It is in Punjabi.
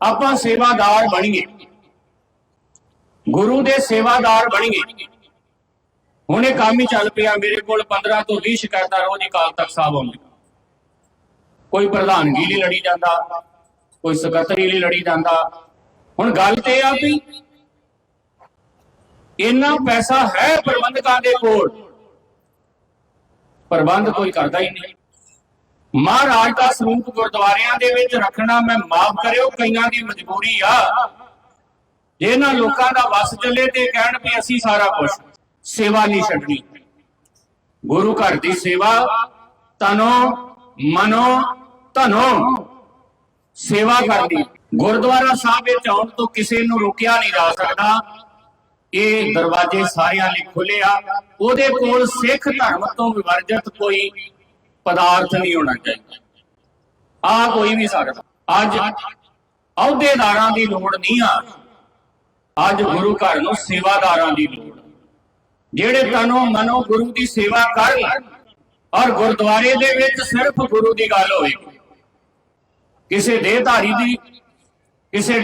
ਆਪਾਂ ਸੇਵਾਦਾਰ ਬਣੀਏ। ਗੁਰੂ ਦੇ ਸੇਵਾਦਾਰ ਬਣੀਏ। ਹੁਣ ਇਹ ਕੰਮ ਹੀ ਚੱਲ ਪਿਆ, ਮੇਰੇ ਕੋਲ 15 ਤੋਂ 20 ਸ਼ਿਕਾਇਤਾਂ ਰੋਜ਼ ਹੀ ਕਾਲ ਤੱਕ ਸਾਹਿਬ ਆਉਂਦੀਆਂ ਕੋਈ ਪ੍ਰਧਾਨਗੀ ਲਈ ਲੜੀ ਜਾਂਦਾ, ਕੋਈ ਸਕੱਤਰੀ ਲਈ ਲੜੀ ਜਾਂਦਾ। ਹੁਣ ਗੱਲ ਤੇ ਇਹ ਆ ਵੀ ਇੰਨਾ ਪੈਸਾ ਹੈ ਪ੍ਰਬੰਧਕਾਂ ਦੇ ਕੋਲ, ਪ੍ਰਬੰਧ ਕੋਈ ਕਰਦਾ ਹੀ ਨਹੀਂ। ਮਹਾਰਾਜ ਦਾ ਸਰੂਪ ਗੁਰਦੁਆਰਿਆਂ ਦੇ ਵਿੱਚ ਰੱਖਣਾ ਮੈਂ ਮਾਫ ਕਰਿਓ, ਕਈਆਂ ਦੀ ਮਜਬੂਰੀ ਆ। ਇਹਨਾਂ ਲੋਕਾਂ ਦਾ ਵਸ ਚੱਲੇ ਤੇ ਕਹਿਣ ਵੀ ਅਸੀਂ ਸਾਰਾ ਕੁਝ ਸੇਵਾ ਨਹੀਂ ਛੱਡਣੀ। ਗੁਰੂ ਘਰ ਦੀ ਸੇਵਾ ਤਨੋ ਮਨੋ, ਧਨੋ, ਸੇਵਾ ਕਰਦੀ ਗੁਰਦੁਆਰਾ ਸਾਹਿਬ ਵਿੱਚ ਆਉਣ ਤੋਂ ਕਿਸੇ ਨੂੰ ਰੋਕਿਆ ਨਹੀਂ ਜਾ ਸਕਦਾ। ਇਹ ਦਰਵਾਜ਼ੇ ਸਾਰਿਆਂ ਲਈ ਖੁੱਲੇ ਆ। ਉਹਦੇ ਕੋਲ ਸਿੱਖ ਧਰਮ ਤੋਂ ਵਿਵਰਜਿਤ ਕੋਈ ਪਦਾਰਥ ਨਹੀਂ ਹੋਣਾ ਚਾਹੀਦਾ। ਆ ਕੋਈ ਵੀ ਸਕਦਾ। ਅੱਜ ਅਹੁਦੇਦਾਰਾਂ ਦੀ ਲੋੜ ਨਹੀਂ ਆ। ਅੱਜ ਗੁਰੂ ਘਰ ਨੂੰ ਸੇਵਾਦਾਰਾਂ ਦੀ ਲੋੜ। ਜਿਹੜੇ ਤਨੋਂ ਮਨੋਂ ਗੁਰੂ ਦੀ ਸੇਵਾ ਕਰਨ ਔਰ ਗੁਰਦੁਆਰੇ ਦੇ ਵਿੱਚ ਸਿਰਫ ਗੁਰੂ ਦੀ ਗੱਲ ਹੋਵੇ। ਕਿਸੇ ਦੇਹਧਾਰੀ ਦੀ, ਕਿਸੇ